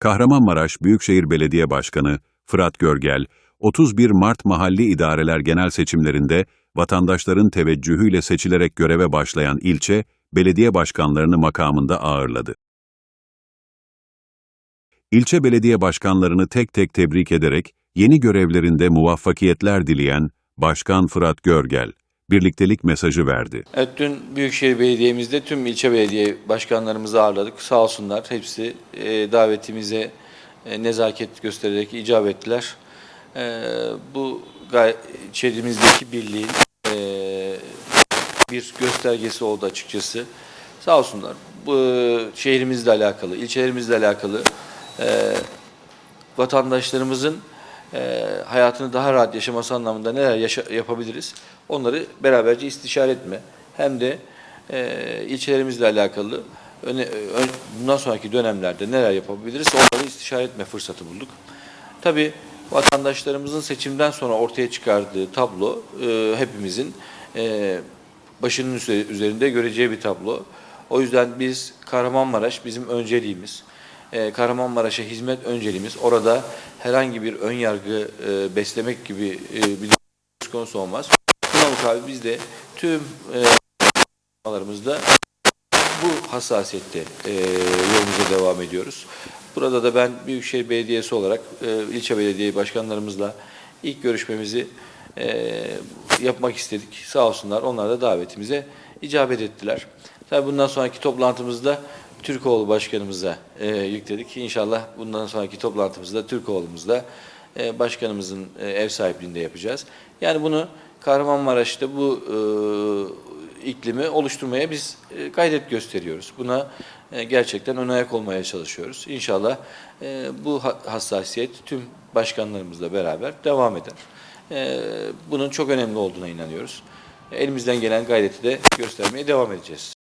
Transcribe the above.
Kahramanmaraş Büyükşehir Belediye Başkanı Fırat Görgel, 31 Mart Mahalli İdareler Genel Seçimlerinde vatandaşların teveccühüyle seçilerek göreve başlayan ilçe, belediye başkanlarını makamında ağırladı. İlçe belediye başkanlarını tek tek tebrik ederek yeni görevlerinde muvaffakiyetler dileyen Başkan Fırat Görgel, birliktelik mesajı verdi. Evet, dün Büyükşehir Belediye'mizde tüm ilçe belediye başkanlarımızı ağırladık. Sağ olsunlar hepsi e, davetimize e, nezaket göstererek icap ettiler. E, bu içerimizdeki birliğin e, bir göstergesi oldu açıkçası. Sağ olsunlar. Bu şehrimizle alakalı, ilçelerimizle alakalı e, vatandaşlarımızın e, hayatını daha rahat yaşaması anlamında neler yaşa- yapabiliriz? Onları beraberce istişare etme. Hem de e, ilçelerimizle alakalı öne, ö- bundan sonraki dönemlerde neler yapabiliriz? Onları istişare etme fırsatı bulduk. Tabii vatandaşlarımızın seçimden sonra ortaya çıkardığı tablo e, hepimizin e, başının üze- üzerinde göreceği bir tablo. O yüzden biz Kahramanmaraş bizim önceliğimiz. E, Kahramanmaraş'a hizmet önceliğimiz. Orada herhangi bir ön yargı e, beslemek gibi e, bir söz konusu olmaz. Buna mukabil biz de tüm e, çalışmalarımızda bu hassasiyette e, yolumuza devam ediyoruz. Burada da ben Büyükşehir Belediyesi olarak e, ilçe belediye başkanlarımızla ilk görüşmemizi e, yapmak istedik. Sağ olsunlar onlar da davetimize icabet ettiler. Tabii bundan sonraki toplantımızda Türkoğlu Başkanımıza e, yükledik. İnşallah bundan sonraki toplantımızda Türkoğlu'muzda e, başkanımızın e, ev sahipliğinde yapacağız. Yani bunu Kahramanmaraş'ta bu e, iklimi oluşturmaya biz e, gayret gösteriyoruz. Buna e, gerçekten ön ayak olmaya çalışıyoruz. İnşallah e, bu ha- hassasiyet tüm başkanlarımızla beraber devam eder. E, bunun çok önemli olduğuna inanıyoruz. Elimizden gelen gayreti de göstermeye devam edeceğiz.